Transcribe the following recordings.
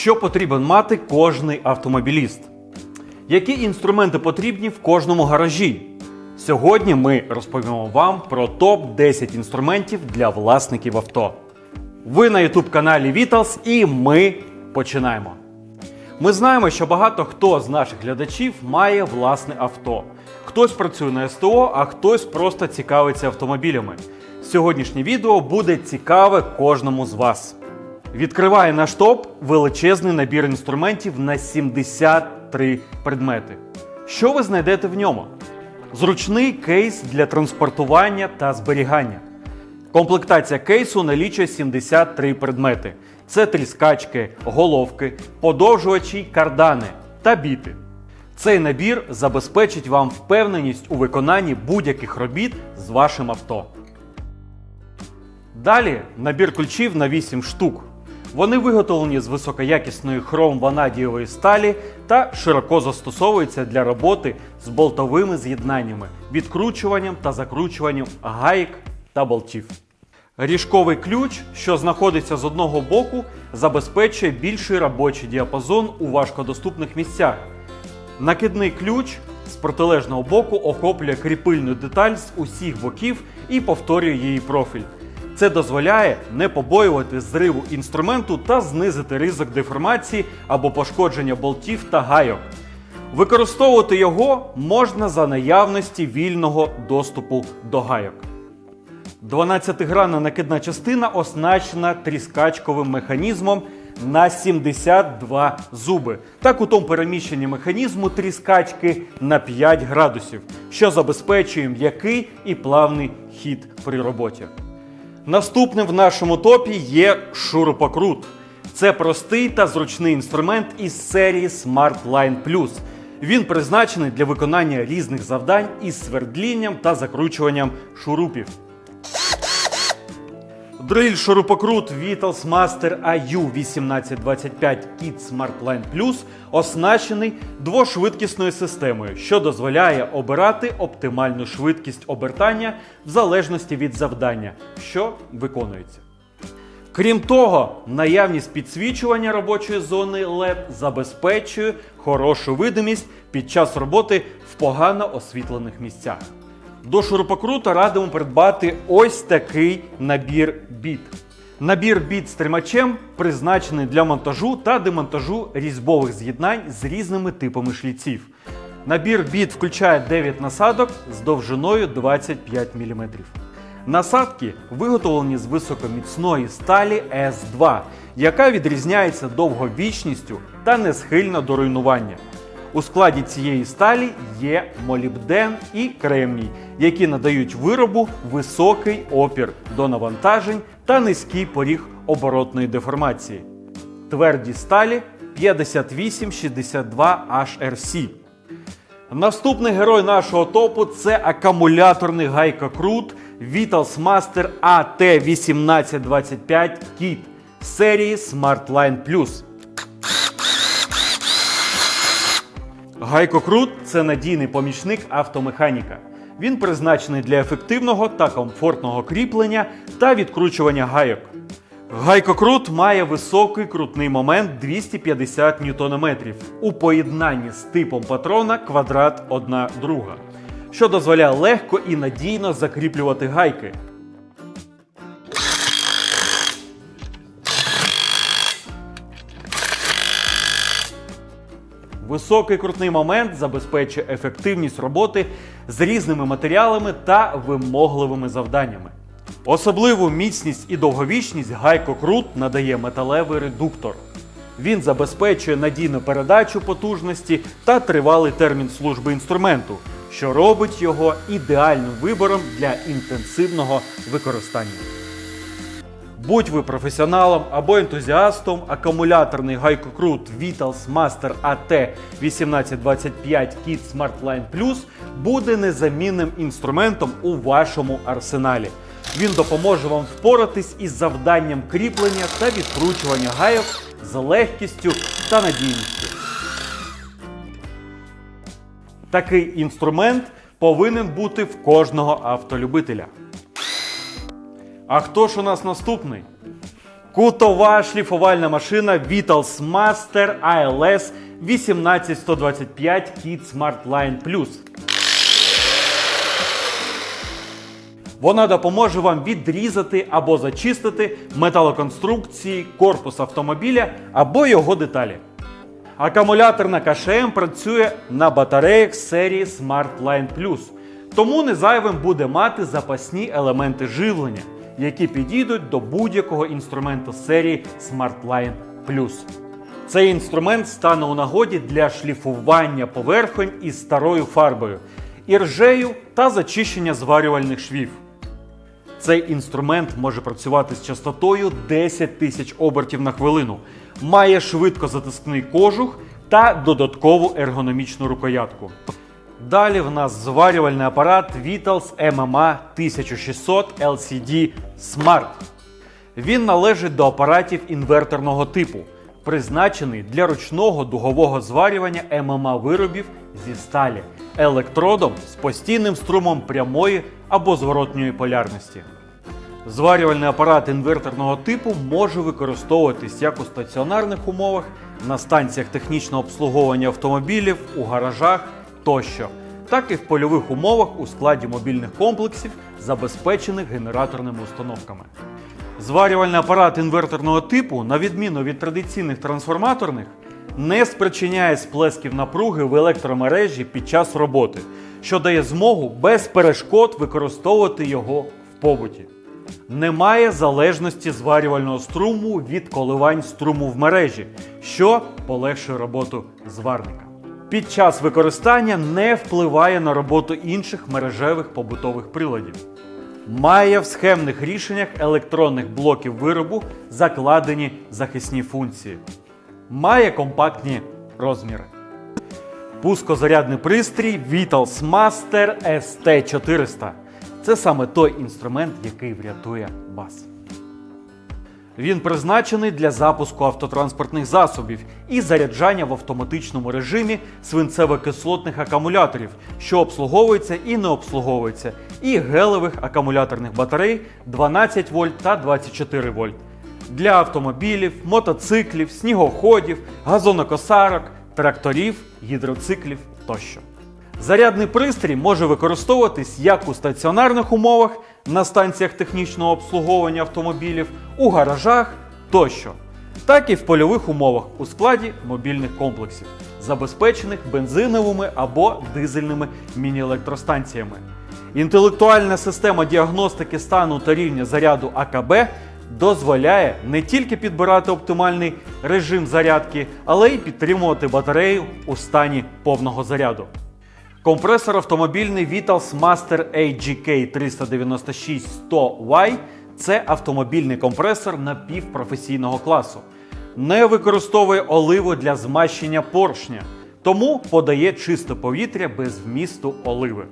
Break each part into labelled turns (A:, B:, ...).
A: Що потрібен мати кожний автомобіліст? Які інструменти потрібні в кожному гаражі? Сьогодні ми розповімо вам про топ-10 інструментів для власників авто. Ви на youtube каналі Vitals і ми починаємо. Ми знаємо, що багато хто з наших глядачів має власне авто. Хтось працює на СТО, а хтось просто цікавиться автомобілями. Сьогоднішнє відео буде цікаве кожному з вас. Відкриває наш топ величезний набір інструментів на 73 предмети. Що ви знайдете в ньому? Зручний кейс для транспортування та зберігання. Комплектація кейсу налічує 73 предмети: це тріскачки, головки, подовжувачі, кардани та біти. Цей набір забезпечить вам впевненість у виконанні будь-яких робіт з вашим авто. Далі набір ключів на 8 штук. Вони виготовлені з високоякісної хром-ванадієвої сталі та широко застосовуються для роботи з болтовими з'єднаннями, відкручуванням та закручуванням гаїк та болтів. Ріжковий ключ, що знаходиться з одного боку, забезпечує більший робочий діапазон у важкодоступних місцях. Накидний ключ з протилежного боку охоплює кріпильну деталь з усіх боків і повторює її профіль. Це дозволяє не побоювати зриву інструменту та знизити ризик деформації або пошкодження болтів та гайок. Використовувати його можна за наявності вільного доступу до гайок. 12-гранна накидна частина оснащена тріскачковим механізмом на 72 зуби та кутом переміщення механізму тріскачки на 5 градусів, що забезпечує м'який і плавний хід при роботі. Наступним в нашому топі є шурупокрут. Це простий та зручний інструмент із серії Smart Line Plus. Він призначений для виконання різних завдань із свердлінням та закручуванням шурупів. Дриль шурупокрут Vitals Master AU1825 Kit Smart Line Plus оснащений двошвидкісною системою, що дозволяє обирати оптимальну швидкість обертання в залежності від завдання, що виконується. Крім того, наявність підсвічування робочої зони LED забезпечує хорошу видимість під час роботи в погано освітлених місцях. До шурупокрута радимо придбати ось такий набір біт. Набір біт з тримачем призначений для монтажу та демонтажу різьбових з'єднань з різними типами шліців. Набір біт включає 9 насадок з довжиною 25 мм. Насадки виготовлені з високоміцної сталі S2, яка відрізняється довговічністю та не схильна до руйнування. У складі цієї сталі є молібден і кремній, які надають виробу високий опір до навантажень та низький поріг оборотної деформації. Тверді сталі 5862 HRC. Наступний герой нашого топу це акумуляторний гайкокрут Vitals Master AT1825 Kit серії Smart Line Plus. Гайкокрут це надійний помічник автомеханіка. Він призначений для ефективного та комфортного кріплення та відкручування гайок. Гайкокрут має високий крутний момент 250 Нм у поєднанні з типом патрона квадрат 1 друга, що дозволяє легко і надійно закріплювати гайки. Високий крутний момент забезпечує ефективність роботи з різними матеріалами та вимогливими завданнями. Особливу міцність і довговічність гайкокрут надає металевий редуктор. Він забезпечує надійну передачу потужності та тривалий термін служби інструменту, що робить його ідеальним вибором для інтенсивного використання. Будь ви професіоналом або ентузіастом, акумуляторний гайкокрут Vitals Master AT 1825 Kit Smart Line Plus буде незамінним інструментом у вашому арсеналі. Він допоможе вам впоратись із завданням кріплення та відкручування гайок з легкістю та надійністю. Такий інструмент повинен бути в кожного автолюбителя. А хто ж у нас наступний? Кутова шліфувальна машина Vitals Master ALS 18125 Kit Smart Line Plus. Вона допоможе вам відрізати або зачистити металоконструкції, корпус автомобіля або його деталі. Акумуляторна КШМ працює на батареях серії Smart Line Plus, тому не зайвим буде мати запасні елементи живлення, які підійдуть до будь-якого інструменту серії Smart Line Plus. Цей інструмент стане у нагоді для шліфування поверхонь із старою фарбою, іржею та зачищення зварювальних швів. Цей інструмент може працювати з частотою 10 тисяч обертів на хвилину, має швидкозатискний кожух та додаткову ергономічну рукоятку. Далі в нас зварювальний апарат Vitals MMA 1600 LCD Smart. Він належить до апаратів інверторного типу, призначений для ручного дугового зварювання ММА виробів зі сталі електродом з постійним струмом прямої або зворотньої полярності. Зварювальний апарат інверторного типу може використовуватись як у стаціонарних умовах, на станціях технічного обслуговування автомобілів, у гаражах тощо, так і в польових умовах у складі мобільних комплексів, забезпечених генераторними установками. Зварювальний апарат інверторного типу, на відміну від традиційних трансформаторних, не спричиняє сплесків напруги в електромережі під час роботи, що дає змогу без перешкод використовувати його в побуті. Немає залежності зварювального струму від коливань струму в мережі, що полегшує роботу зварника. Під час використання не впливає на роботу інших мережевих побутових приладів. Має в схемних рішеннях електронних блоків виробу закладені захисні функції. Має компактні розміри. Пускозарядний пристрій Vitals Master ST400. Це саме той інструмент, який врятує вас. Він призначений для запуску автотранспортних засобів і заряджання в автоматичному режимі свинцево-кислотних акумуляторів, що обслуговуються і не обслуговуються, і гелевих акумуляторних батарей 12 вольт та 24 вольт для автомобілів, мотоциклів, снігоходів, газонокосарок, тракторів, гідроциклів тощо. Зарядний пристрій може використовуватись як у стаціонарних умовах, на станціях технічного обслуговування автомобілів, у гаражах тощо, так і в польових умовах у складі мобільних комплексів, забезпечених бензиновими або дизельними міні-електростанціями. Інтелектуальна система діагностики стану та рівня заряду АКБ дозволяє не тільки підбирати оптимальний режим зарядки, але й підтримувати батарею у стані повного заряду. Компресор автомобільний Vitals Master AGK 396-100Y це автомобільний компресор напівпрофесійного класу. Не використовує оливу для змащення поршня, тому подає чисте повітря без вмісту оливи.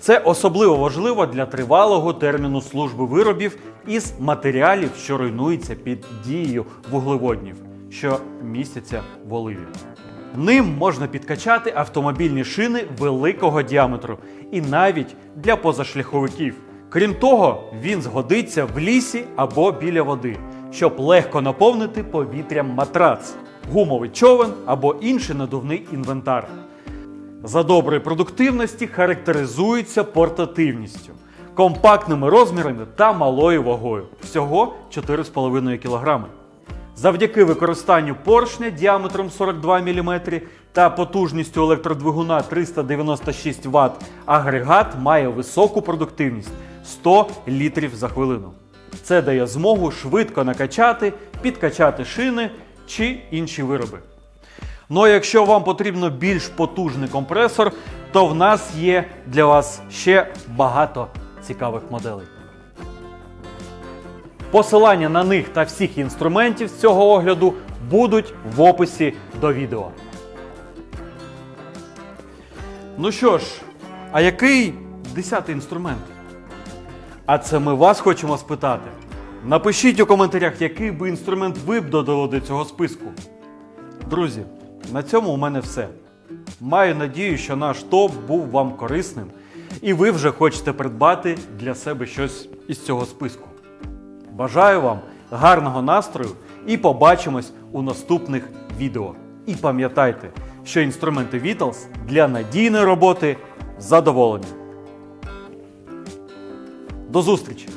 A: Це особливо важливо для тривалого терміну служби виробів із матеріалів, що руйнуються під дією вуглеводнів, що містяться в оливі. Ним можна підкачати автомобільні шини великого діаметру і навіть для позашляховиків. Крім того, він згодиться в лісі або біля води, щоб легко наповнити повітрям матрац, гумовий човен або інший надувний інвентар. За доброї продуктивності характеризується портативністю, компактними розмірами та малою вагою всього 4,5 кг. Завдяки використанню поршня діаметром 42 мм та потужністю електродвигуна 396 Вт агрегат має високу продуктивність 100 літрів за хвилину. Це дає змогу швидко накачати, підкачати шини чи інші вироби. Ну а якщо вам потрібно більш потужний компресор, то в нас є для вас ще багато цікавих моделей. Посилання на них та всіх інструментів з цього огляду будуть в описі до відео. Ну що ж, а який десятий інструмент? А це ми вас хочемо спитати. Напишіть у коментарях, який би інструмент ви б додали до цього списку. Друзі, на цьому у мене все. Маю надію, що наш топ був вам корисним, і ви вже хочете придбати для себе щось із цього списку. Бажаю вам гарного настрою і побачимось у наступних відео. І пам'ятайте, що інструменти Vitals для надійної роботи задоволені. До зустрічі!